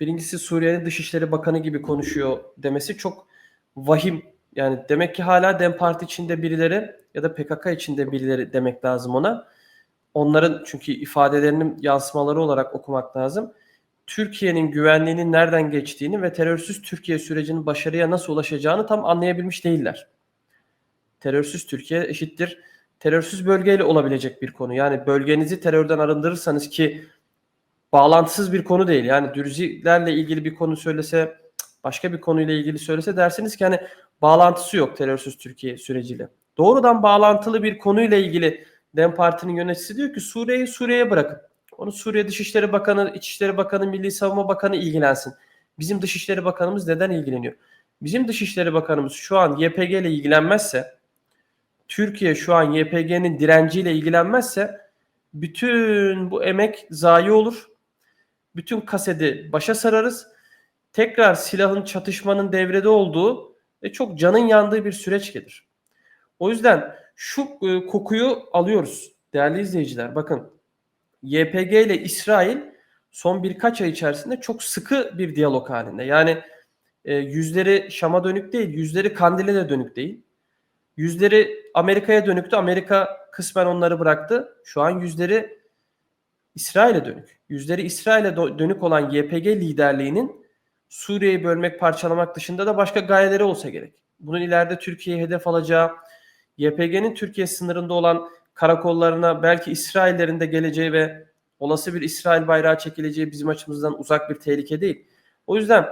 birincisi Suriye'nin Dışişleri Bakanı gibi konuşuyor demesi çok vahim. Yani demek ki hala DEM Parti içinde birileri ya da PKK içinde birileri demek lazım ona. Onların çünkü ifadelerinin yansımaları olarak okumak lazım. Türkiye'nin güvenliğinin nereden geçtiğini ve terörsüz Türkiye sürecinin başarıya nasıl ulaşacağını tam anlayabilmiş değiller. Terörsüz Türkiye eşittir terörsüz bölgeyle olabilecek bir konu. Yani bölgenizi terörden arındırırsanız ki bağlantısız bir konu değil. Yani dürzilerle ilgili bir konu söylese başka bir konuyla ilgili söylese dersiniz ki hani bağlantısı yok terörsüz Türkiye süreciyle. Doğrudan bağlantılı bir konuyla ilgili DEM Parti'nin yöneticisi diyor ki Suriye'yi Suriye'ye bırakın. Onu Suriye Dışişleri Bakanı, İçişleri Bakanı, Milli Savunma Bakanı ilgilensin. Bizim Dışişleri Bakanımız neden ilgileniyor? Bizim Dışişleri Bakanımız şu an YPG ile ilgilenmezse, Türkiye şu an YPG'nin direnciyle ilgilenmezse bütün bu emek zayi olur. Bütün kaseti başa sararız. Tekrar silahın çatışmanın devrede olduğu ve çok canın yandığı bir süreç gelir. O yüzden şu e, kokuyu alıyoruz değerli izleyiciler. Bakın YPG ile İsrail son birkaç ay içerisinde çok sıkı bir diyalog halinde. Yani e, yüzleri Şam'a dönük değil, yüzleri Kandil'e de dönük değil. Yüzleri Amerika'ya dönüktü. Amerika kısmen onları bıraktı. Şu an yüzleri İsrail'e dönük. Yüzleri İsrail'e dönük olan YPG liderliğinin Suriye'yi bölmek, parçalamak dışında da başka gayeleri olsa gerek. Bunun ileride Türkiye'ye hedef alacağı, YPG'nin Türkiye sınırında olan karakollarına belki İsraillerin de geleceği ve olası bir İsrail bayrağı çekileceği bizim açımızdan uzak bir tehlike değil. O yüzden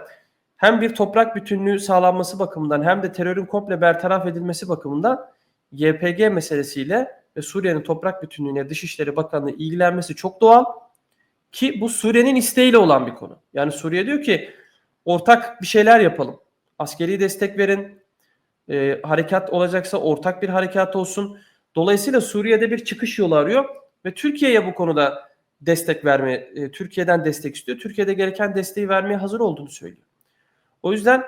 hem bir toprak bütünlüğü sağlanması bakımından hem de terörün komple bertaraf edilmesi bakımından YPG meselesiyle ve Suriye'nin toprak bütünlüğüne Dışişleri Bakanlığı ilgilenmesi çok doğal ki bu Suriye'nin isteğiyle olan bir konu. Yani Suriye diyor ki ortak bir şeyler yapalım. Askeri destek verin. E, harekat olacaksa ortak bir harekat olsun. Dolayısıyla Suriye'de bir çıkış yolu arıyor ve Türkiye'ye bu konuda destek verme, e, Türkiye'den destek istiyor. Türkiye'de gereken desteği vermeye hazır olduğunu söylüyor. O yüzden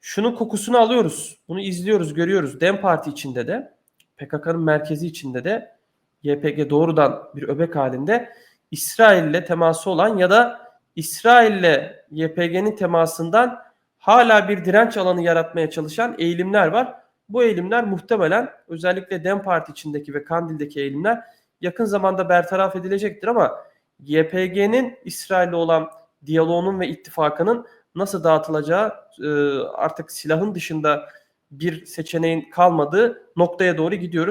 şunun kokusunu alıyoruz. Bunu izliyoruz, görüyoruz. DEM Parti içinde de, PKK'nın merkezi içinde de YPG doğrudan bir öbek halinde İsrail'le teması olan ya da İsrail'le YPG'nin temasından hala bir direnç alanı yaratmaya çalışan eğilimler var. Bu eğilimler muhtemelen özellikle DEM Parti içindeki ve Kandil'deki eğilimler yakın zamanda bertaraf edilecektir ama YPG'nin İsrail'le olan diyaloğunun ve ittifakının nasıl dağıtılacağı artık silahın dışında bir seçeneğin kalmadığı noktaya doğru gidiyoruz.